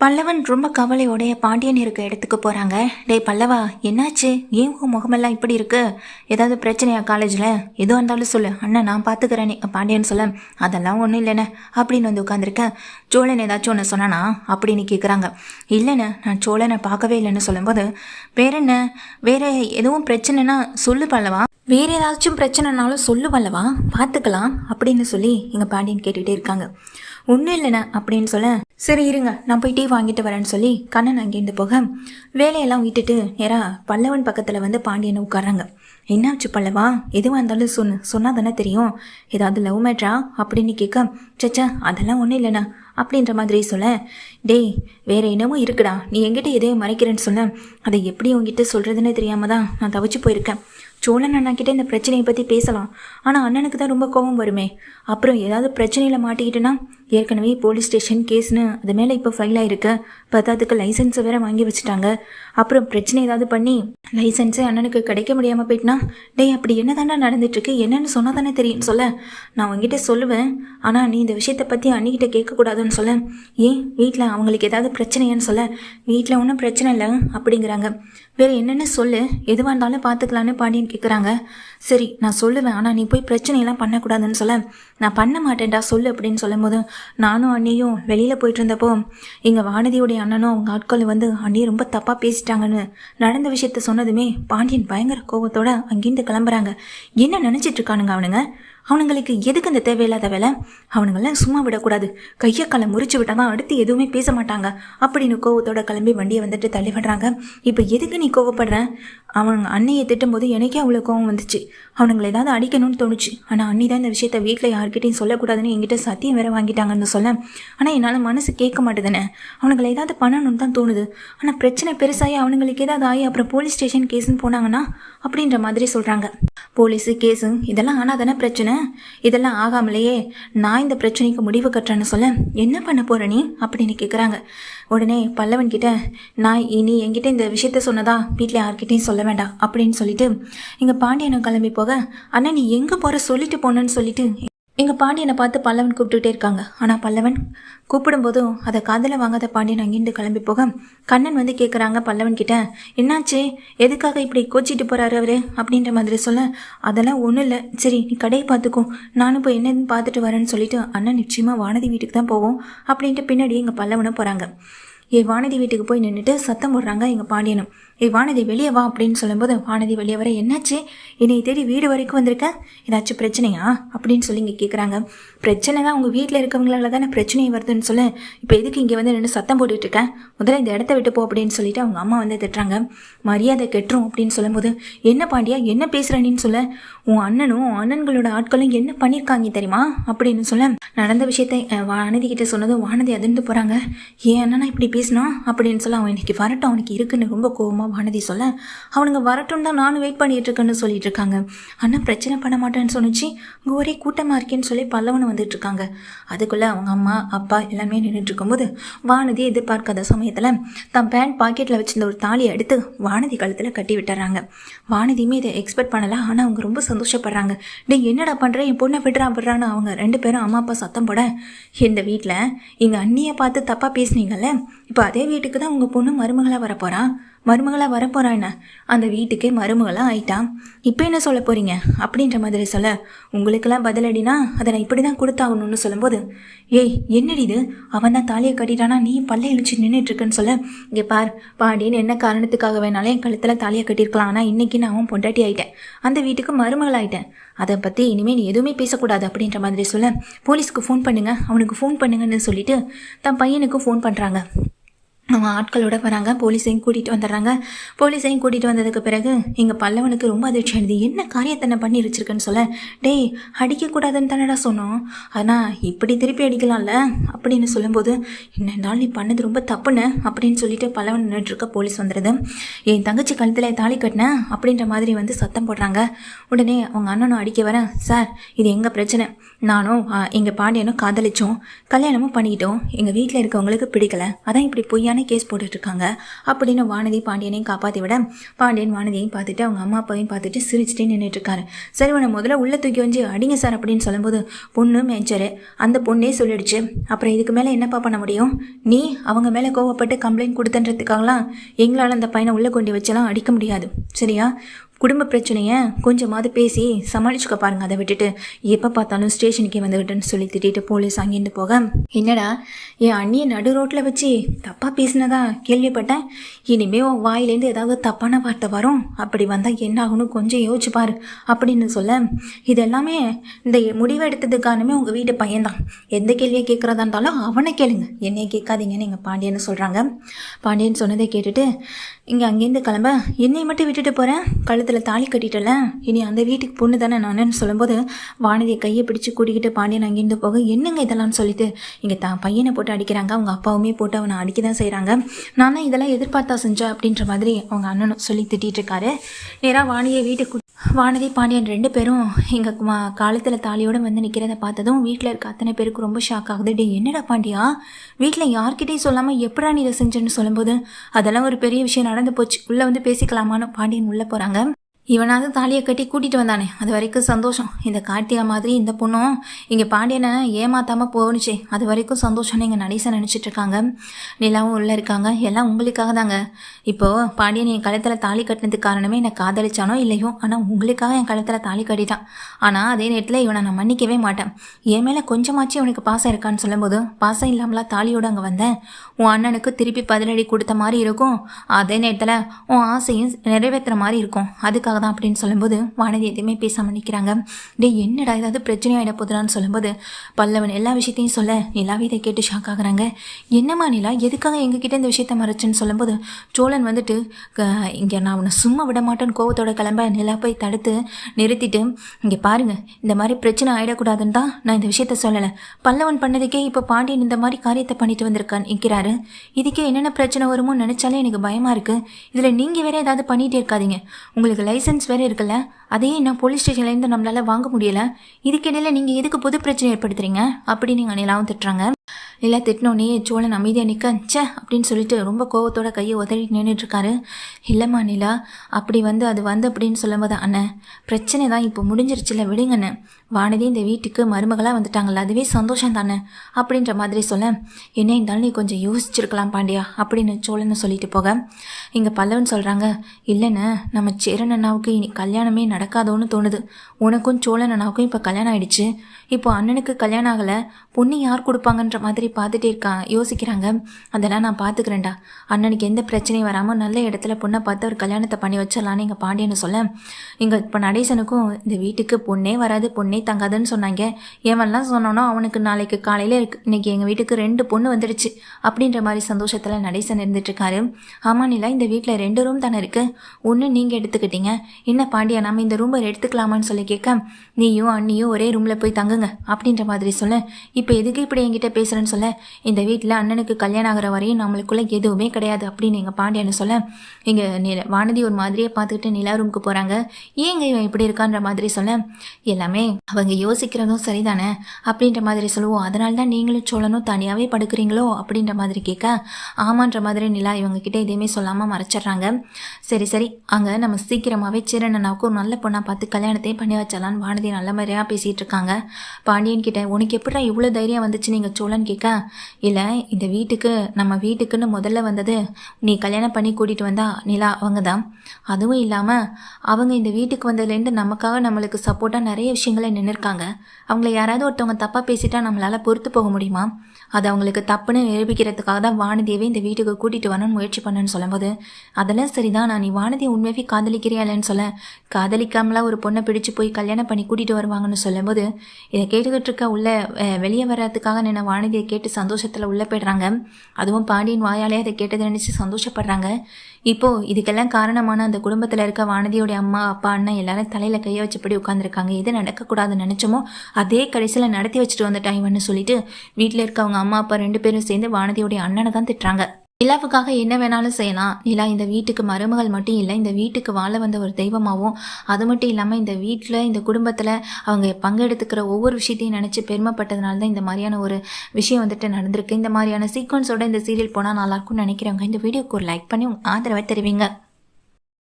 பல்லவன் ரொம்ப கவலையோடைய பாண்டியன் இருக்க இடத்துக்கு போகிறாங்க டேய் பல்லவா என்னாச்சு? ஏன் உன் முகமெல்லாம் இப்படி இருக்கு? ஏதாவது பிரச்சனையா காலேஜில்? எதுவாக இருந்தாலும் சொல்லு. அண்ணன் நான் பார்த்துக்கிறேனே பாண்டியன் சொல்ல அதெல்லாம் ஒன்றும் இல்லைண்ணே அப்படின்னு வந்து உட்காந்துருக்கேன் சோழன் ஏதாச்சும் ஒன்று சொன்னானா? அப்படின்னு கேட்குறாங்க இல்லைண்ணே நான் சோழனை பார்க்கவே இல்லைன்னு சொல்லும்போது வேற என்ன வேற எதுவும் பிரச்சனைனா சொல்லு பல்லவா. வேற ஏதாச்சும் பிரச்சனைனாலும் சொல்லு பல்லவா பார்த்துக்கலாம் அப்படின்னு சொல்லி எங்கள் பாண்டியன் கேட்டுகிட்டே இருக்காங்க. ஒன்றும் இல்லைண்ணே அப்படின்னு சொல்ல சரி இருங்க. நான் போய் டீ வாங்கிட்டு வரேன்னு சொல்லி கண்ணன் அங்கேருந்து போக வேலையெல்லாம் விட்டுட்டு நேராக பல்லவன் பக்கத்தில் வந்து பாண்டியனை உட்காராங்க என்னாச்சு பல்லவா? எதுவாக இருந்தாலும் சொன்னு சொன்னால் தானே தெரியும். ஏதாவது லவ் மேட்ரா அப்படின்னு கேட்க சச்சா அதெல்லாம் ஒன்றும் இல்லைண்ணா. அப்படின்ற மாதிரி சொல்ல டேய் வேற என்னமோ இருக்குடா. நீ எங்கிட்ட எதையும் மறைக்கிறேன்னு சொல்ல. அதை எப்படி உங்ககிட்ட சொல்கிறதுனே தெரியாமல் தான் நான் தவிச்சு போயிருக்கேன். சோழன் அண்ணாக்கிட்ட இந்த பிரச்சனையை பற்றி பேசலாம். ஆனால் அண்ணனுக்கு தான் ரொம்ப கோபம் வருமே. அப்புறம் ஏதாவது பிரச்சனையில் மாட்டிக்கிட்டுனா? ஏற்கனவே போலீஸ் ஸ்டேஷன் கேஸ்னு அது மேலே இப்போ ஃபைல் ஆயிருக்கு. பத்தாத்துக்கு லைசன்ஸை வேற வாங்கி வச்சுட்டாங்க. அப்புறம் பிரச்சனை ஏதாவது பண்ணி லைசன்ஸே அண்ணனுக்கு கிடைக்க முடியாமல் போயிட்டுனா டேய் அப்படி என்ன தானே நடந்துட்டுருக்கு? என்னன்னு சொன்னால் தானே தெரியும்னு சொல்ல. நான் உங்ககிட்ட சொல்லுவேன். ஆனால் நீ இந்த விஷயத்தை பற்றி அண்ணிக்கிட்ட கேட்கக்கூடாதுன்னு சொல்ல. ஏன்? வீட்டில் அவங்களுக்கு ஏதாவது பிரச்சனையான்னு சொல்ல. வீட்டில் ஒன்றும் பிரச்சனை இல்லை அப்படிங்கிறாங்க. வேறு என்னென்னு சொல்லு. எதுவாக இருந்தாலும் பார்த்துக்கலான்னு பாண்டியன் கேட்குறாங்க சரி நான் சொல்லுவேன். ஆனால் நீ போய் பிரச்சனையெல்லாம் பண்ணக்கூடாதுன்னு சொல்ல. நான் பண்ண மாட்டேன்டா சொல்லு அப்படின்னு சொல்லும்போது நானும் அண்ணியும் வெளியில் போயிட்டு இருந்தப்போ எங்கள் வானதியோடைய அண்ணனும் அவங்க ஆட்கள் வந்து அண்ணியை ரொம்ப தப்பாக பேசிட்டாங்கன்னு நடந்த விஷயத்த சொன்னதுமே பாண்டியன் பயங்கர கோபத்தோட அங்கேருந்து கிளம்புறாங்க. என்ன நினச்சிட்டு இருக்கானுங்க அவனுங்க? அவனுங்களுக்கு எதுக்கு இந்த தேவையில்லாத வேலை? அவனுங்களாம் சும்மா விடக்கூடாது. கையை காலை முறிச்சு விட்டாங்க அடுத்து எதுவுமே பேச மாட்டாங்க. அப்படின்னு கோவத்தோட கிளம்பி வண்டியை வந்துட்டு தள்ளி விடுறாங்க. இப்போ எதுக்கு நீ கோவப்படுற? அவனுங்க அன்னையை திட்டும்போது எனக்கே அவ்வளோ கோவம் வந்துச்சு. அவனுங்களை ஏதாவது அடிக்கணும்னு தோணுச்சு. ஆனால் அண்ணி தான் இந்த விஷயத்த வீட்டில் யார்கிட்டையும் சொல்லக்கூடாதுன்னு என்கிட்ட சத்தியம் வேற வாங்கிட்டாங்கன்னு சொல்ல. ஆனால் என்னால் மனசு கேட்க மாட்டேதுன்னு. அவனுங்களை ஏதாவது பண்ணணும்னு தான் தோணுது. ஆனால் பிரச்சனை பெருசாகி அவனுங்களுக்கு ஏதாவது ஆகி அப்புறம் போலீஸ் ஸ்டேஷன் கேஸுன்னு போனாங்கன்னா அப்படின்ற மாதிரி சொல்கிறாங்க போலீஸு கேஸு இதெல்லாம் ஆனால் தானே பிரச்சனை? இதெல்லாம் ஆகாமலேயே நான் இந்த பிரச்சனைக்கு முடிவு கட்டுறேன்னு சொல்ல என்ன பண்ண போற நீ? அப்படின்னு கேட்குறாங்க உடனே பல்லவன் கிட்ட நான் இனி என்கிட்ட இந்த விஷயத்த சொன்னதா? வீட்டில் யார்கிட்டையும் சொல்ல வேண்டாம் அப்படின்னு சொல்லிட்டு இங்கே பாண்டியனை கிளம்பி போக அண்ணா நீ எங்கே போகிற சொல்லிட்டு போனேன்னு சொல்லிட்டு எங்கள் பாண்டியனை பார்த்து பல்லவன் கூப்பிட்டுட்டே இருக்காங்க. ஆனால் பல்லவன் கூப்பிடும்போதும் அதை காதில் வாங்காத பாண்டியன் அங்கேருந்து கிளம்பி போக கண்ணன் வந்து கேட்குறாங்க பல்லவன் கிட்ட என்னாச்சு? எதுக்காக இப்படி கோச்சிட்டு போகிறாரு அவரு? அப்படின்ற மாதிரி சொல்ல அதெல்லாம் ஒன்றும் இல்லை. சரி நீ கடையை பார்த்துக்கோ. நானும் போய் என்னன்னு பார்த்துட்டு வரேன்னு சொல்லிட்டு அண்ணன் நிச்சயமாக வானதி வீட்டுக்கு தான் போவோம். அப்படின்ட்டு பின்னாடி எங்கள் பல்லவனும் போகிறாங்க ஏ வானதி வீட்டுக்கு போய் நின்றுட்டு சத்தம் போடுறாங்க எங்கள் பாண்டியனும். ஏ வானதி வெளியே வா அப்படின்னு சொல்லும்போது வானதி வெளியே வர என்னாச்சு? என்னை தேடி வீடு வரைக்கும் வந்திருக்க? ஏதாச்சும் பிரச்சனையா? அப்படின்னு சொல்லி இங்கே கேட்குறாங்க பிரச்சனை தான் உங்கள் வீட்டில் இருக்கவங்களால தானே பிரச்சனையை வருதுன்னு சொல்ல. இப்போ எதுக்கு இங்கே வந்து நின்று சத்தம் போட்டுட்டு இருக்கேன் முதல்ல இந்த இடத்த விட்டு போ அப்படின்னு சொல்லிட்டு அவங்க அம்மா வந்து திட்டுறாங்க. மரியாதை கெட்டுரும் அப்படின்னு சொல்லும்போது என்ன பாண்டியா? என்ன பேசுகிறேன்னு சொல்ல. உன் அண்ணனும் அண்ணன்களோட ஆட்களும் என்ன பண்ணியிருக்காங்க தெரியுமா? அப்படின்னு சொல்ல நடந்த விஷயத்தை வானதி கிட்ட சொன்னதும் வானதி அதிர்ந்து போகிறாங்க ஏன் அண்ணனா இப்படி பேசினா அப்படின்னு சொல்ல அவன் இன்னைக்கு வரட்டும் அவனுக்கு இருக்குன்னு ரொம்ப கோவமாக வானதி சொல்ல அவனுங்க வரட்டும் தான் நானும் வெயிட் பண்ணிட்டு இருக்கேன்னு சொல்லிட்டு இருக்காங்க அண்ணன் பிரச்சனை பண்ண மாட்டேன்னு சொன்னிச்சு. ஒரே கூட்டமாக இருக்கேன்னு சொல்லி பல்லவனும் வந்துட்டு இருக்காங்க அதுக்குள்ளே அவங்க அம்மா அப்பா எல்லாமே நின்றுட்டு இருக்கும்போது வானதி எதிர்பார்க்காத சமயத்தில் தன் பேண்ட் பாக்கெட்டில் வச்சிருந்த ஒரு தாலியை எடுத்து வானதி கழுத்தில் கட்டி விட்டுறாங்க. வானதியுமே இதை எக்ஸ்பெக்ட் பண்ணல ஆனால் அவங்க ரொம்ப சந்தோஷப்படுறாங்க. நீங்கள் என்னடா பண்ணுற என் பொண்ணை விடுறா விடுறான்னு அவங்க ரெண்டு பேரும் அம்மா அப்பா சத்தம் போட இந்த வீட்டில் எங்கள் அண்ணியை பார்த்து தப்பாக பேசுனீங்கல்ல? இப்போ அதே வீட்டுக்கு தான் உங்கள் பொண்ணு மருமகளாக வரப்போகிறான் மருமகளாக வரப்போகிறா என்ன? அந்த வீட்டுக்கே மருமகளாக ஆயிட்டான். இப்போ என்ன சொல்ல போகிறீங்க அப்படின்ற மாதிரி சொல்ல உங்களுக்கெல்லாம் பதிலடினா அதை நான் இப்படி தான் கொடுத்தாகணும்னு சொல்லும்போது ஏய் என்னடி இது? அவன் தான் தாலியை கட்டிட்டானா? நீ பல்ல இழிச்சு நின்றுட்டுருக்குன்னு சொல்ல இங்கே பார் பாண்டியன் என்ன காரணத்துக்காக வேணாலும் என் கழுத்தில் தாலியை கட்டியிருக்கலாம். ஆனால் இன்றைக்கி நான் அவன் பொண்டாட்டி ஆகிட்டேன் அந்த வீட்டுக்கு மருமகளாயிட்டேன் அதை பற்றி இனிமேல் நீ எதுவுமே பேசக்கூடாது அப்படின்ற மாதிரி சொல்ல போலீஸ்க்கு ஃபோன் பண்ணுங்கள் அவனுக்கு ஃபோன் பண்ணுங்கன்னு சொல்லிட்டு தன் பையனுக்கு ஃபோன் பண்ணுறாங்க அவங்க ஆட்களோட வராங்க போலீஸையும் கூட்டிகிட்டு வந்துடுறாங்க. போலீஸையும் கூட்டிகிட்டு வந்ததுக்கு பிறகு எங்கள் பல்லவனுக்கு ரொம்ப அதிர்ச்சி ஆனது என்ன காரியத்தை நான் பண்ணி வச்சிருக்கேன்னு சொல்ல? டேய் அடிக்கக்கூடாதுன்னு தானடா சொன்னோம். ஆனால் இப்படி திருப்பி அடிக்கலாம்ல? அப்படின்னு சொல்லும்போது என்னென்னால் நீ பண்ணது ரொம்ப தப்புன்னு அப்படின்னு சொல்லிட்டு பல்லவன் நின்றுட்டு இருக்க போலீஸ் வந்துடுது என் தங்கச்சி கழுத்தில் தாலி கட்டினேன் அப்படின்ற மாதிரி வந்து சத்தம் போடுறாங்க. உடனே அவங்க அண்ணனும் அடிக்க வரேன் சார் இது எங்கள் பிரச்சனை? நானும் எங்கள் பாண்டியனும் காதலிச்சோம். கல்யாணமும் பண்ணிக்கிட்டோம் எங்கள் வீட்டில் இருக்கவங்களுக்கு பிடிக்கல. அதான் இப்படி பொய்யான கேஸ் போட்டுட்ருக்காங்க. அப்படின்னு வானதி பாண்டியனையும் காப்பாற்றி விட பாண்டியன் வானதியையும் பார்த்துட்டு அவங்க அம்மா அப்பாவையும் பார்த்துட்டு சிரிச்சுட்டே நின்றுட்டு இருக்காரு சரி உன்னை முதல்ல உள்ளே தூக்கி வந்து அடிங்க சார் அப்படின்னு சொல்லும்போது பொண்ணு மேய்ச்சரு அந்த பொண்ணே சொல்லிடுச்சு அப்புறம் இதுக்கு மேலே என்னப்பா பண்ண முடியும்? நீ அவங்க மேலே கோவப்பட்டு கம்ப்ளைண்ட் கொடுத்தன்றதுக்காகலாம் எங்களால் அந்த பையனை உள்ளே கொண்டு வச்செல்லாம் அடிக்க முடியாது. சரியா? குடும்ப பிரச்சனையை கொஞ்சமாவது பேசி சமாளிச்சுக்க பாருங்க அதை விட்டுட்டு. எப்போ பார்த்தாலும் ஸ்டேஷனுக்கே வந்துக்கிட்டுன்னு சொல்லி திட்டிட்டு போலீஸ் அங்கேருந்து போக. என்னடா என் அண்ணியை நடு ரோட்டில் வச்சு தப்பாக பேசினதா? கேள்விப்பட்டேன். இனிமே உன் வாயிலேருந்து ஏதாவது தப்பான வார்த்தை வரும். அப்படி வந்தால் என்ன ஆகணும் கொஞ்சம் யோசிச்சுப்பார் அப்படின்னு சொல்ல. இது எல்லாமே இந்த முடிவு எடுத்ததுக்கானமே உங்கள் வீட்டு பையன்தான். எந்த கேள்வியை கேட்குறதா இருந்தாலும் அவனை கேளுங்க. என்னையை கேட்காதீங்கன்னு எங்கள் பாண்டியன்னு சொல்கிறாங்க பாண்டியன் சொன்னதை கேட்டுட்டு இங்கே அங்கேருந்து கிளம்ப. என்னை மட்டும் விட்டுட்டு போகிறேன் கழுத்து கழுத்தில் தாலி கட்டிட்டல இனி அந்த வீட்டுக்கு பொண்ணு தானே நானுன்னு சொல்லும்போது வானதியை கையை பிடிச்சி கூட்டிக்கிட்டு பாண்டியன் அங்கேருந்து போக என்னங்க இதெல்லாம் சொல்லிட்டு? இங்கே தான் பையனை போட்டு அடிக்கிறாங்க. அவங்க அப்பாவுமே போட்டு அவனை அடிக்க தான் செய்கிறாங்க நானும் இதெல்லாம் எதிர்பார்த்தா செஞ்சேன் அப்படின்ற மாதிரி அவங்க அண்ணனும் சொல்லி திட்டிகிட்டு இருக்காரு. நேராக வாணியை வீட்டுக்கு வானதி பாண்டியன் ரெண்டு பேரும் எங்கள் காலத்தில் தாலியோடு வந்து நிற்கிறத பார்த்ததும் வீட்டில் இருக்க அத்தனை பேருக்கு ரொம்ப ஷாக் ஆகுது. டே என்னடா பாண்டியா? வீட்டில் யார்கிட்டையும் சொல்லாமல் எப்படா நீ இதை செஞ்சேன்னு சொல்லும்போது அதெல்லாம் ஒரு பெரிய விஷயம் நடந்து போச்சு. உள்ளே வந்து பேசிக்கலாமான்னு பாண்டியன் உள்ளே போகிறாங்க இவனாவது தாலியை கட்டி கூட்டிகிட்டு வந்தானே. அது வரைக்கும் சந்தோஷம். இந்த கார்த்திகா மாதிரி இந்த பொண்ணும் இங்கே பாண்டியனை ஏமாத்தாமல் போணுச்சே. அது வரைக்கும் சந்தோஷம்னு இங்கே நடேசன் நினச்சிட்டு இருக்காங்க நிலாவும் உள்ளே இருக்காங்க. எல்லாம் உங்களுக்காக தாங்க. இப்போது பாண்டியன் என் கழுத்தில் தாலி கட்டினதுக்கு காரணமே என்னை காதலிச்சானோ இல்லையோ? ஆனால் உங்களுக்காக என் கழுத்தில் தாலி கட்டிட்டான். ஆனால் அதே நேரத்தில் இவனை நான் மன்னிக்கவே மாட்டேன். என் மேலே கொஞ்சமாச்சும் இவனுக்கு பாசம் இருக்கான்னு சொல்லும்போது பாசம் இல்லாமலாம் தாலியோடு அங்கே வந்தேன். உன் அண்ணனுக்கு திருப்பி பதிலடி கொடுத்த மாதிரி இருக்கும். அதே நேரத்தில் உன் ஆசையும் நிறைவேற்றுற மாதிரி இருக்கும். அதுக்காக தான் அப்படின்னு சொல்லும்போது வானதி எதுவுமே பேசாமல் நிற்கிறாங்க டே என்னடா ஏதாவது பிரச்சனை ஆகிட போதுறான்னு சொல்லும்போது பல்லவன் எல்லா விஷயத்தையும் சொல்ல நிலாவே இதை கேட்டு ஷாக் ஆகுறாங்க. என்னம்மா நிலா எதுக்காக எங்ககிட்ட இந்த விஷயத்த மறைச்சுன்னு சொல்லும்போது சோழன் வந்துட்டு இங்கே நான் உன்னை சும்மா விட மாட்டேன்னு கோவத்தோட கிளம்ப நிலா போய் தடுத்து நிறுத்திட்டு இங்கே பாருங்க இந்த மாதிரி பிரச்சனை ஆகிடக்கூடாதுன்னு தான் நான் இந்த விஷயத்த சொல்லலை. பல்லவன் பண்ணதுக்கே இப்போ பாண்டியன் இந்த மாதிரி காரியத்தை பண்ணிட்டு வந்திருக்கான் நிற்கிறாரு இதுக்கே என்னென்ன பிரச்சனை வருமோ நினச்சாலே எனக்கு பயமாக இருக்குது இதில் நீங்கள் வேற ஏதாவது பண்ணிகிட்டே இருக்காதீங்க. உங்களுக்கு லைசன்ஸ் வேறு இருக்குல்ல? அதையே நான் போலீஸ் ஸ்டேஷன்லேருந்து நம்மளால் வாங்க முடியல. இதுக்கிடையில் நீங்கள் எதுக்கு புது பிரச்சனை ஏற்படுத்துறீங்க? அப்படின்னு நீங்கள் நிலாவும் திட்டுறாங்க. இல்லை திட்டினோடனே சோழன் அமைதியாக நிற்க சே அப்படின்னு சொல்லிட்டு ரொம்ப கோவத்தோட கையை உதறி நின்றுட்டுருக்காரு இல்லைம்மா நிலா அப்படி வந்து அது வந்து அப்படின்னு சொல்லும்போது அண்ணன் பிரச்சனை தான் இப்போ முடிஞ்சிருச்சுல விடுங்கண்ணே வானதி இந்த வீட்டுக்கு மருமகளாக வந்துட்டாங்கல்ல அதுவே சந்தோஷம் தானே? அப்படின்ற மாதிரி சொல்ல என்ன இருந்தாலும் நீ கொஞ்சம் யோசிச்சிருக்கலாம் பாண்டியா அப்படின்னு சோழனை சொல்லிட்டு போக இங்கே பல்லவன் சொல்கிறாங்க இல்லைண்ணே நம்ம சேரன் அண்ணாவுக்கு இனி கல்யாணமே நடக்காதோன்னு தோணுது. உனக்கும் சோழன் அண்ணாவுக்கும் இப்போ கல்யாணம் ஆயிடுச்சு. இப்போ அண்ணனுக்கு கல்யாணம் ஆகலை பொண்ணு யார் கொடுப்பாங்கன்ற மாதிரி பார்த்துட்டே இருக்கான் யோசிக்கிறாங்க. அதெல்லாம் நான் பார்த்துக்கிறேன்டா. அண்ணனுக்கு எந்த பிரச்சனையும் வராமல் நல்ல இடத்துல பொண்ணை பார்த்து ஒரு கல்யாணத்தை பண்ணி வச்சிடலான்னு எங்கள் பாண்டியன்னு சொல்ல. இங்கே இப்போ நடேசனுக்கும் இந்த வீட்டுக்கு பொண்ணே வராது பொண்ணே தங்காதுன்னு சொன்னாங்க. எவன்லாம் சொன்னோன்னா அவனுக்கு நாளைக்கு காலையில் இருக்கு. இன்னைக்கு எங்கள் வீட்டுக்கு ரெண்டு பொண்ணு வந்துடுச்சு. அப்படின்ற மாதிரி சந்தோஷத்தில் நடேசன் இருந்துட்டுருக்காரு ஆமாம் நிலா இந்த வீட்டில் ரெண்டு ரூம் தானே இருக்குது ஒன்று நீங்கள் எடுத்துக்கிட்டீங்க. என்ன பாண்டியா நம்ம இந்த ரூமை எடுத்துக்கலாமான்னு சொல்லி கேட்க நீயும் அண்ணியும் ஒரே ரூமில் போய் தங்குங்க. அப்படின்ற மாதிரி சொல்ல. இப்போ எதுக்கு இப்படி என்கிட்ட பேசுகிறேன்னு சொல்ல இந்த வீட்டில் அண்ணனுக்கு கல்யாணம் ஆகிற வரையும் நம்மளுக்குள்ளே எதுவுமே கிடையாது அப்படின்னு எங்கள் பாண்டியன்னு சொல்ல இங்கே நில வானதி ஒரு மாதிரியே பார்த்துக்கிட்டு நிலா ரூமுக்கு போகிறாங்க ஏங்க இவன் இப்படி இருக்கான்ற மாதிரி சொல்ல எல்லாமே அவங்க யோசிக்கிறதும் சரிதானே அப்படின்ற மாதிரி சொல்லுவோம். அதனால தான் நீங்களும் சோழனும் தனியாகவே படுக்கிறீங்களோ அப்படின்ற மாதிரி கேட்க ஆமான்ற மாதிரி நிலா இவங்க கிட்ட எதையுமே சொல்லாமல் மறைச்சிட்றாங்க. சரி சரி அங்கே நம்ம சீக்கிரமாகவே சிறனனாவுக்கு ஒரு நல்ல பொண்ணாக பார்த்து கல்யாணத்தையும் பண்ணி வச்சலான்னு வானதி நல்ல மாதிரியாக பேசிகிட்டு இருக்காங்க. பாண்டியன் கிட்ட உனக்கு எப்படா இவ்வளோ தைரியம் வந்துச்சு நீங்கள் சோழன் கேட்க? இல்லை இந்த வீட்டுக்கு நம்ம வீட்டுக்குன்னு முதல்ல வந்தது நீ கல்யாணம் பண்ணி கூட்டிகிட்டு வந்தா நிலா அவங்க தான். அதுவும் இல்லாமல் அவங்க இந்த வீட்டுக்கு வந்ததுலேருந்து நமக்காக நம்மளுக்கு சப்போர்ட்டாக நிறைய விஷயங்களை நின்றுருக்காங்க அவங்கள யாராவது ஒருத்தவங்க தப்பாக பேசிட்டா நம்மளால் பொறுத்து போக முடியுமா? அது அவங்களுக்கு தப்புன்னு நிரூபிக்கிறதுக்காக தான் வானதியவே இந்த வீட்டுக்கு கூட்டிகிட்டு வரணும்னு முயற்சி பண்ணுன்னு சொல்லும்போது அதெல்லாம் சரிதான். நான் நீ வானதியை உண்மையாகவே காதலிக்கிறியா இல்லைன்னு சொல்ல. காதலிக்காமலாம் ஒரு பொண்ணை பிடிச்சு போய் கல்யாணம் பண்ணி கூட்டிகிட்டு வருவாங்கன்னு சொல்லும்போது இதை கேட்டுக்கிட்டு இருக்க உள்ள வெளியே வர்றதுக்காக நின்ன வானதியை கேட்டு கேட்டு சந்தோஷத்தில் உள்ளே போயிடுறாங்க. அதுவும் பாண்டியன் வாயாலே அதை கேட்டதை நினச்சி சந்தோஷப்படுறாங்க. இப்போது இதுக்கெல்லாம் காரணமான அந்த குடும்பத்தில் இருக்க வானதியோடைய அம்மா அப்பா அண்ணன் எல்லாரும் தலையில் கையை வச்சபடி உட்காந்துருக்காங்க எது நடக்கக்கூடாதுன்னு நினச்சோமோ அதே கடைசியில் நடத்தி வச்சுட்டு வந்துட்டாங்கன்னு சொல்லிட்டு வீட்டில் இருக்க அவங்க அம்மா அப்பா ரெண்டு பேரும் சேர்ந்து வானதியோடைய அண்ணனை தான் திட்டுறாங்க. நிலாவுக்காக என்ன வேணாலும் செய்யலாம். நிலா இந்த வீட்டுக்கு மருமகள் மட்டும் இல்லை இந்த வீட்டுக்கு வாழ வந்த ஒரு தெய்வமாகவும் அது மட்டும் இல்லாமல் இந்த வீட்டில் இந்த குடும்பத்தில் அவங்க பங்கெடுத்துக்கிற ஒவ்வொரு விஷயத்தையும் நினச்சி பெருமைப்பட்டதுனால தான் இந்த மாதிரியான ஒரு விஷயம் வந்துட்டு நடந்திருக்கு. இந்த மாதிரியான சீக்வன்ஸோட இந்த சீரியல் போனால் நல்லாயிருக்கும்னு நினைக்கிறவங்க இந்த வீடியோக்கு ஒரு லைக் பண்ணி உங்கள் ஆதரவை தெரிவிங்க.